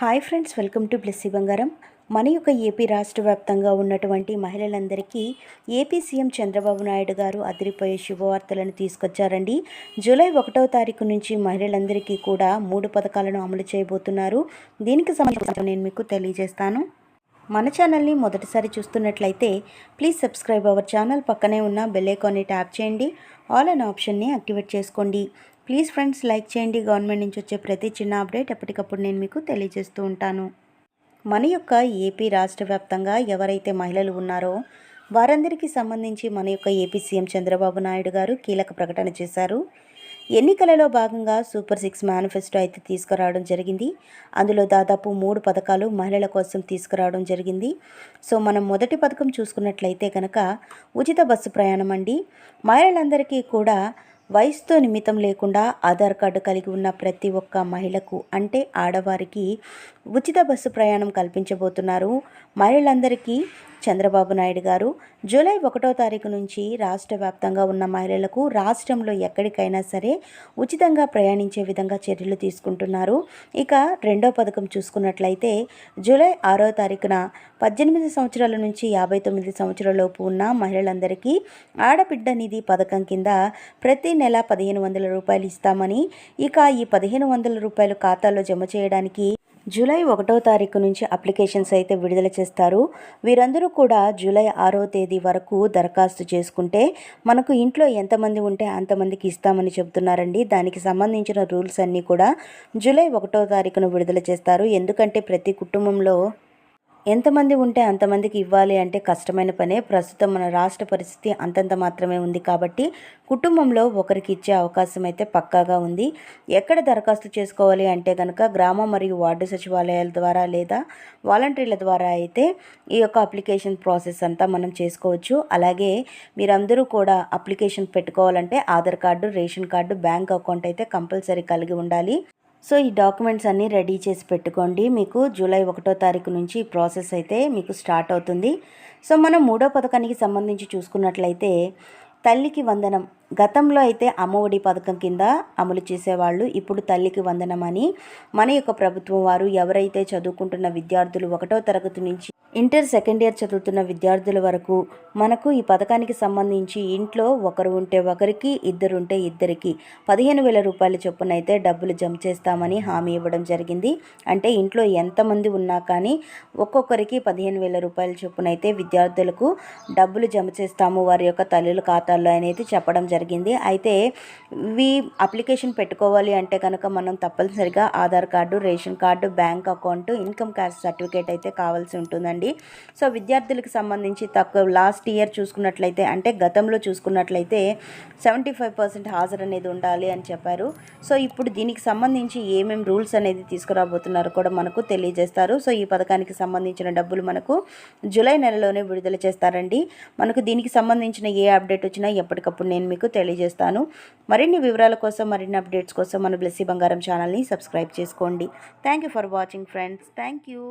Hi friends welcome to Blessy Bangaram. మన యొక్క AP రాష్ట్ర వ్యాప్తంగా ఉన్నటువంటి మహిళలందరికీ ఏపీ సీఎం చంద్రబాబు నాయుడు గారు అదిరిపోయే శుభవార్తలను తీసుకొచ్చారండి. జూలై ఒకటవ తారీఖు నుంచి మహిళలందరికీ కూడా మూడు పథకాలను అమలు చేయబోతున్నారు. దీనికి సంబంధించి నేను మీకు తెలియజేస్తాను. మన ఛానల్ని మొదటిసారి చూస్తున్నట్లయితే ప్లీజ్ సబ్స్క్రైబ్ అవర్ ఛానల్ పక్కనే ఉన్న బెల్ ఐకాన్ని ట్యాప్ చేయండి. ఆల్ అన్ ఆప్షన్ని యాక్టివేట్ చేసుకోండి. ప్లీజ్ ఫ్రెండ్స్ లైక్ చేయండి. గవర్నమెంట్ నుంచి వచ్చే ప్రతి చిన్న అప్డేట్ ఎప్పటికప్పుడు నేను మీకు తెలియజేస్తూ ఉంటాను. మన యొక్క ఏపీ రాష్ట్ర వ్యాప్తంగా ఎవరైతే మహిళలు ఉన్నారో వారందరికీ సంబంధించి మన యొక్క ఏపీ సీఎం చంద్రబాబు నాయుడు గారు కీలక ప్రకటన చేశారు. ఎన్నికలలో భాగంగా సూపర్ సిక్స్ మేనిఫెస్టో అయితే తీసుకురావడం జరిగింది. అందులో దాదాపు మూడు పథకాలు మహిళల కోసం తీసుకురావడం జరిగింది. సో మనం మొదటి పథకం చూసుకున్నట్లయితే కనుక ఉచిత బస్సు ప్రయాణం అండి. మహిళలందరికీ కూడా వయసుతో నిమిత్తం లేకుండా ఆధార్ కార్డు కలిగి ఉన్న ప్రతి ఒక్క మహిళకు అంటే ఆడవారికి ఉచిత బస్సు ప్రయాణం కల్పించబోతున్నారు. మహిళలందరికీ చంద్రబాబు నాయుడు గారు. జూలై ఒకటో తారీఖు నుంచి రాష్ట్ర వ్యాప్తంగా ఉన్న మహిళలకు రాష్ట్రంలో ఎక్కడికైనా సరే ఉచితంగా ప్రయాణించే విధంగా చర్యలు తీసుకుంటున్నారు. ఇక రెండో పథకం చూసుకున్నట్లయితే జూలై ఆరో తారీఖున పద్దెనిమిది సంవత్సరాల నుంచి యాభై తొమ్మిది సంవత్సరాలలోపు ఉన్న మహిళలందరికీ ఆడబిడ్డ నిధి పథకం కింద ప్రతి నెల పదిహేను వందల రూపాయలు ఇస్తామని ఇక ఈ పదిహేను వందల రూపాయలు ఖాతాలో జమ చేయడానికి జూలై ఒకటో తారీఖు నుంచి అప్లికేషన్స్ అయితే విడుదల చేస్తారు. వీరందరూ కూడా జూలై ఆరో తేదీ వరకు దరఖాస్తు చేసుకుంటే మనకు ఇంట్లో ఎంతమంది ఉంటే అంతమందికి ఇస్తామని చెబుతున్నారండి. దానికి సంబంధించిన రూల్స్ అన్నీ కూడా జూలై ఒకటో తారీఖున విడుదల చేస్తారు. ఎందుకంటే ప్రతి కుటుంబంలో ఎంతమంది ఉంటే అంతమందికి ఇవ్వాలి అంటే కష్టమైన పనే. ప్రస్తుతం మన రాష్ట్ర పరిస్థితి అంతంత మాత్రమే ఉంది కాబట్టి కుటుంబంలో ఒకరికి ఇచ్చే అవకాశం అయితే పక్కాగా ఉంది. ఎక్కడ దరఖాస్తు చేసుకోవాలి అంటే కనుక గ్రామ మరియు వార్డు సచివాలయాల ద్వారా లేదా వాలంటీర్ల ద్వారా అయితే ఈ యొక్క అప్లికేషన్ ప్రాసెస్ అంతా మనం చేసుకోవచ్చు. అలాగే మీరందరూ కూడా అప్లికేషన్ పెట్టుకోవాలంటే Aadhaar card ration card bank account అయితే కంపల్సరీ కలిగి ఉండాలి. సో ఈ డాక్యుమెంట్స్ అన్నీ రెడీ చేసి పెట్టుకోండి. మీకు జూలై ఒకటో తారీఖు నుంచి ఈ ప్రాసెస్ అయితే మీకు స్టార్ట్ అవుతుంది. సో మనం మూడో పథకానికి సంబంధించి చూసుకున్నట్లయితే తల్లికి వందనం. గతంలో అయితే అమ్మఒడి పథకం కింద అమలు చేసేవాళ్ళు ఇప్పుడు తల్లికి వందనం అని మన యొక్క ప్రభుత్వం వారు ఎవరైతే చదువుకుంటున్న విద్యార్థులు ఒకటో తరగతి నుంచి ఇంటర్ సెకండ్ ఇయర్ చదువుతున్న విద్యార్థుల వరకు మనకు ఈ పథకానికి సంబంధించి ఇంట్లో ఒకరు ఉంటే ఒకరికి ఇద్దరు ఉంటే ఇద్దరికి పదిహేను వేల రూపాయల చొప్పున అయితే డబ్బులు జమ చేస్తామని హామీ ఇవ్వడం జరిగింది. అంటే ఇంట్లో ఎంతమంది ఉన్నా కానీ ఒక్కొక్కరికి పదిహేను వేల రూపాయల చొప్పున అయితే విద్యార్థులకు డబ్బులు జమ చేస్తాము వారి యొక్క తల్లుల ఖాతాల్లో అనేది చెప్పడం జరిగింది. అయితే ఇవి అప్లికేషన్ పెట్టుకోవాలి అంటే కనుక మనం తప్పనిసరిగా Aadhaar card ration card bank account income caste certificate అయితే కావాల్సి ఉంటుందండి. సో విద్యార్థులకు సంబంధించి తక్కువ లాస్ట్ ఇయర్ చూసుకున్నట్లయితే అంటే గతంలో చూసుకున్నట్లయితే సెవెంటీ ఫైవ్ పర్సెంట్ హాజరు అనేది ఉండాలి అని చెప్పారు. సో ఇప్పుడు దీనికి సంబంధించి ఏమేమి రూల్స్ అనేది తీసుకురాబోతున్నారో కూడా మనకు తెలియజేస్తారు. సో ఈ పథకానికి సంబంధించిన డబ్బులు మనకు జూలై నెలలోనే విడుదల చేస్తారండి. మనకు దీనికి సంబంధించిన ఏ అప్డేట్ వచ్చినా ఎప్పటికప్పుడు నేను మీకు తెలియజేస్తాను. మరిన్ని వివరాల కోసం మరిన్ని అప్డేట్స్ కోసం మన బ్లెస్సీ బంగారం ఛానల్ని సబ్స్క్రైబ్ చేసుకోండి. Thank you for watching friends. Thank you.